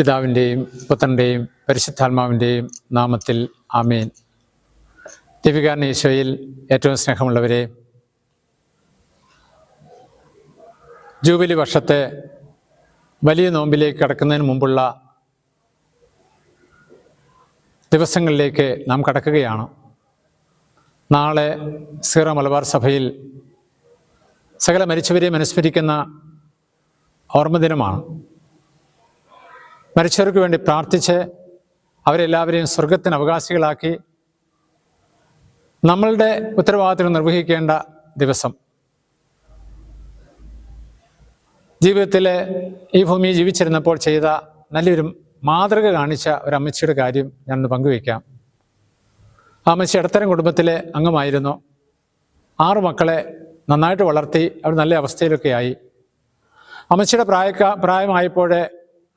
പിതാവിന്റെയും പുത്രന്റെയും പരിശുദ്ധാത്മാവിന്റെയും നാമത്തിൽ ആമേൻ. ദിവികാരൻ ഈശോയിൽ ഏറ്റവും സ്നേഹമുള്ളവരെ ജൂബിലി വർഷത്തെ വലിയ നോമ്പിലേക്ക് കടക്കുന്നതിന് മുമ്പുള്ള ദിവസങ്ങളിലേക്ക് നാം കടക്കുകയാണ്. നാളെ സീറ മലബാർ സഭയിൽ സകല മരിച്ചവരെയും അനുസ്മരിക്കുന്ന ഓർമ്മദിനമാണ്. മരിച്ചവർക്ക് വേണ്ടി പ്രാർത്ഥിച്ച് അവരെല്ലാവരെയും സ്വർഗത്തിന് അവകാശികളാക്കി നമ്മളുടെ ഉത്തരവാദിത്തം നിർവഹിക്കേണ്ട ദിവസം. ജീവിതത്തിലെ ഈ ഭൂമിയിൽ ജീവിച്ചിരുന്നപ്പോൾ ചെയ്ത നല്ലൊരു മാതൃക കാണിച്ച ഒരു അമ്മച്ചിയുടെ കാര്യം ഞാനൊന്ന് പങ്കുവയ്ക്കാം. ആ അമ്മച്ചി ഇടത്തരം കുടുംബത്തിലെ അംഗമായിരുന്നു. ആറു മക്കളെ നന്നായിട്ട് വളർത്തി അവർ നല്ല അവസ്ഥയിലൊക്കെ ആയി അമ്മച്ചിയുടെ പ്രായക്ക പ്രായമായപ്പോഴേ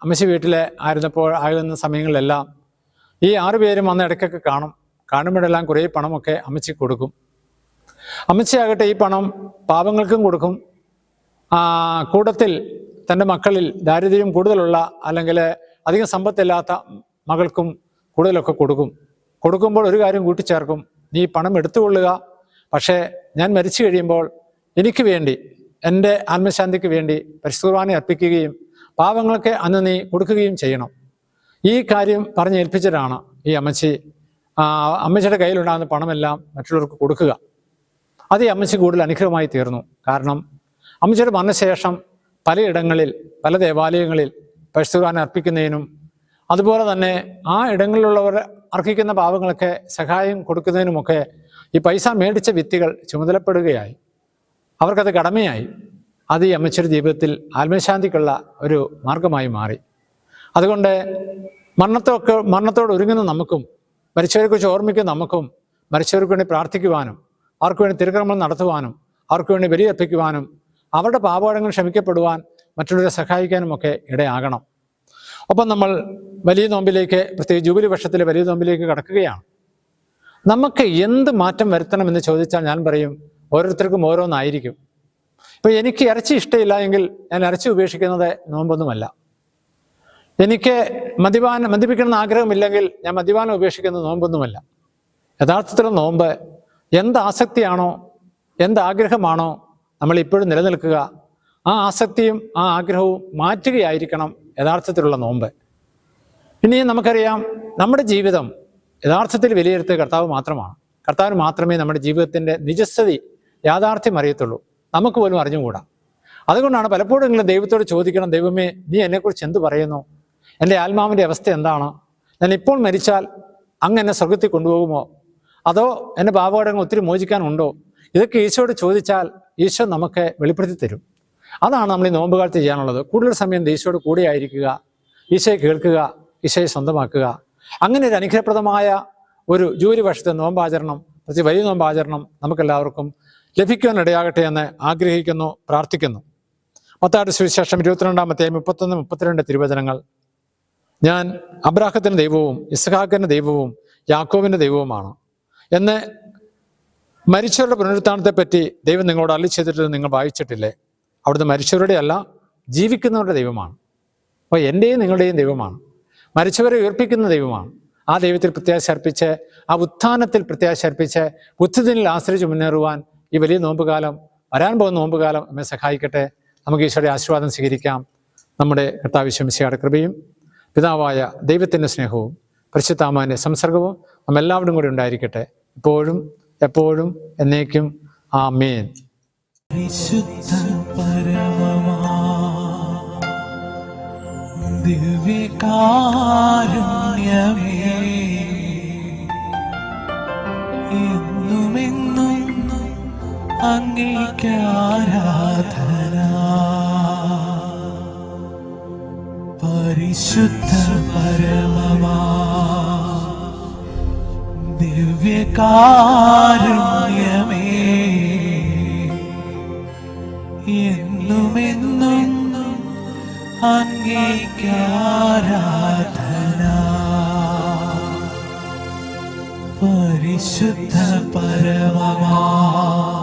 അമ്മച്ചി വീട്ടിലെ ആയിരുന്നപ്പോൾ ആയിരുന്ന സമയങ്ങളിലെല്ലാം ഈ ആറു പേരും വന്ന് ഇടയ്ക്കൊക്കെ കാണും. കാണുമ്പോഴെല്ലാം കുറേ പണമൊക്കെ അമ്മച്ചി കൊടുക്കും. അമ്മച്ചിയാകട്ടെ ഈ പണം പാപങ്ങൾക്കും കൊടുക്കും. ആ, കൂട്ടത്തിൽ തന്റെ മക്കളിൽ ദാരിദ്ര്യം കൂടുതലുള്ള അല്ലെങ്കിൽ അധികം സമ്പത്തില്ലാത്ത മകൾക്കും കൂടുതലൊക്കെ കൊടുക്കും. കൊടുക്കുമ്പോൾ ഒരു കാര്യം കൂട്ടിച്ചേർക്കും. നീ പണം എടുത്തുകൊള്ളുക. പക്ഷേ ഞാൻ മരിച്ചു കഴിയുമ്പോൾ എനിക്ക് വേണ്ടി എന്റെ ആത്മശാന്തിക്ക് വേണ്ടി പരിശുദ്ധവാനെ അർപ്പിക്കുകയും പാവങ്ങൾക്ക് അന്ന് നീ കൊടുക്കുകയും ചെയ്യണം. ഈ കാര്യം പറഞ്ഞ് ഏൽപ്പിച്ചിട്ടാണ് ഈ അമ്മച്ചി ആ, അമ്മച്ചിയുടെ കയ്യിലുണ്ടാകുന്ന പണമെല്ലാം മറ്റുള്ളവർക്ക് കൊടുക്കുക. അത് ഈ അമ്മച്ചി കൂടുതൽ അനുഗ്രഹമായി തീർന്നു. കാരണം അമ്മച്ചിയുടെ മരണശേഷം പലയിടങ്ങളിൽ പല ദേവാലയങ്ങളിൽ പരിശുദ്ധാൻ അർപ്പിക്കുന്നതിനും അതുപോലെ തന്നെ ആ ഇടങ്ങളിലുള്ളവർ അർഹിക്കുന്ന പാവങ്ങളൊക്കെ സഹായം കൊടുക്കുന്നതിനുമൊക്കെ ഈ പൈസ മേടിച്ച വ്യക്തികൾ ചുമതലപ്പെടുകയായി. അവർക്കത് കടമയായി. അത് ഈ അമ്മച്ചിയുടെ ജീവിതത്തിൽ ആത്മശാന്തിക്കുള്ള ഒരു മാർഗമായി മാറി. അതുകൊണ്ട് മരണത്തൊക്കെ മരണത്തോട് ഒരുങ്ങുന്ന നമുക്കും മരിച്ചവരെക്കുറിച്ച് ഓർമ്മിക്കുന്ന നമുക്കും മരിച്ചവർക്ക് വേണ്ടി പ്രാർത്ഥിക്കുവാനും അവർക്ക് വേണ്ടി തിരുക്രമം നടത്തുവാനും അവർക്ക് വേണ്ടി ബലിയർപ്പിക്കുവാനും അവരുടെ പാപകടങ്ങൾ ക്ഷമിക്കപ്പെടുവാൻ മറ്റുള്ളവരെ സഹായിക്കാനും ഒക്കെ ഇടയാകണം. ഒപ്പം നമ്മൾ വലിയ നോമ്പിലേക്ക് പ്രത്യേകിച്ച് ജൂബിലി വർഷത്തിലെ വലിയ നോമ്പിലേക്ക് കടക്കുകയാണ്. നമുക്ക് എന്ത് മാറ്റം വരുത്തണം എന്ന് ചോദിച്ചാൽ ഞാൻ പറയും ഓരോരുത്തർക്കും ഓരോന്നായിരിക്കും. ഇപ്പൊ എനിക്ക് ഇറച്ചി ഇഷ്ടമില്ല എങ്കിൽ ഞാൻ ഇറച്ചി ഉപേക്ഷിക്കുന്നത് നോമ്പൊന്നുമല്ല. എനിക്ക് മദ്യപാനം മദ്യപിക്കണമെന്ന് ആഗ്രഹമില്ലെങ്കിൽ ഞാൻ മദ്യപാനം ഉപേക്ഷിക്കുന്നത് നോമ്പൊന്നുമല്ല. യഥാർത്ഥത്തിൽ നോമ്പ് എന്ത് ആസക്തിയാണോ എന്ത് ആഗ്രഹമാണോ നമ്മൾ ഇപ്പോഴും നിലനിൽക്കുക. ആ ആസക്തിയും ആ ആഗ്രഹവും മാറ്റുകയായിരിക്കണം യഥാർത്ഥത്തിലുള്ള നോമ്പ്. ഇനി നമുക്കറിയാം നമ്മുടെ ജീവിതം യഥാർത്ഥത്തിൽ വിലയിരുത്തുക കർത്താവ് മാത്രമാണ്. കർത്താവിന് മാത്രമേ നമ്മുടെ ജീവിതത്തിന്റെ നിജസ്ഥിതി യാഥാർത്ഥ്യം അറിയത്തുള്ളൂ. നമുക്ക് പോലും അറിഞ്ഞുകൂടാ? അതുകൊണ്ടാണ് പലപ്പോഴെങ്കിലും ദൈവത്തോട് ചോദിക്കണം ദൈവമേ നീ എന്നെക്കുറിച്ച് എന്ത് പറയുന്നു? എന്റെ ആത്മാവിന്റെ അവസ്ഥ എന്താണ്? ഞാൻ ഇപ്പോൾ മരിച്ചാൽ അങ്ങ് എന്നെ സ്വർഗത്തിൽ കൊണ്ടുപോകുമോ? അതോ എന്റെ പാപകടങ്ങൾ ഒത്തിരി മോചിക്കാനുണ്ടോ? ഇതൊക്കെ ഈശോയോട് ചോദിച്ചാൽ ഈശോ നമുക്ക് വെളിപ്പെടുത്തി തരും. അതാണ് നമ്മൾ ഈ നോമ്പുകാലത്ത് ചെയ്യാനുള്ളത്. കൂടുതൽ സമയം ഈശോയോട് കൂടെ ആയിരിക്കുക ഈശോയെ കേൾക്കുക ഈശോയെ സ്വന്തമാക്കുക. അങ്ങനെ ഒരു അനുഗ്രഹപ്രദമായ ഒരു ജൂരി വർഷത്തെ നോമ്പാചരണം പ്രത്യേകിച്ച് വലിയ നോമ്പാചരണം നമുക്കെല്ലാവർക്കും ലഭിക്കുവാൻ ഇടയാകട്ടെ എന്ന് ആഗ്രഹിക്കുന്നു പ്രാർത്ഥിക്കുന്നു. മത്താട് സുവിശേഷം ഇരുപത്തിരണ്ടാമത്തെ മുപ്പത്തൊന്ന് മുപ്പത്തിരണ്ട് തിരുവചനങ്ങൾ. ഞാൻ അബ്രാഹത്തിന്റെ ദൈവവും ഇസ്ഹാഖിന്റെ ദൈവവും യാക്കോവിന്റെ ദൈവവുമാണ് എന്ന് മരിച്ചവരുടെ പുനരുത്ഥാനത്തെ പറ്റി ദൈവം നിങ്ങളോട് അല്ലി ചെയ്തിട്ട് നിങ്ങൾ വായിച്ചിട്ടില്ലേ? അവിടുന്ന് മരിച്ചവരുടെ അല്ല ജീവിക്കുന്നവരുടെ ദൈവമാണ്. അപ്പോൾ എന്റെയും നിങ്ങളുടെയും ദൈവമാണ്. മരിച്ചവരെ ഉയർപ്പിക്കുന്ന ദൈവമാണ്. ആ ദൈവത്തിൽ പ്രത്യാശ അർപ്പിച്ച് ആ ഉത്ഥാനത്തിൽ പ്രത്യാശ അർപ്പിച്ച് ബുദ്ധിദിനിൽ ആശ്രയിച്ച് മുന്നേറുവാൻ ഈ വലിയ നോമ്പുകാലം വരാൻ പോകുന്ന നോമ്പുകാലം നമ്മെ സഹായിക്കട്ടെ. നമുക്ക് ഈശോയുടെ ആശീർവാദം സ്വീകരിക്കാം. നമ്മുടെ കർത്താവിശ്വമിശയുടെ കൃപയും പിതാവായ ദൈവത്തിന്റെ സ്നേഹവും പരിശുദ്ധാമാന്റെ സംസർഗവും നമ്മെല്ലാവരും കൂടി ഉണ്ടായിരിക്കട്ടെ. ഇപ്പോഴും എപ്പോഴും എന്നേക്കും. ആ മേൻ വിശുദ്ധ ദിവ്യകാരുണ്യമേ. അങ്ങേക്കാരാധന പരിശുദ്ധ പരമമാ. ദിവ്യകാരുണ്യമേ. എന്നുമെന്നും അങ്ങേക്കാരാധന പരിശുദ്ധ പരമമാ.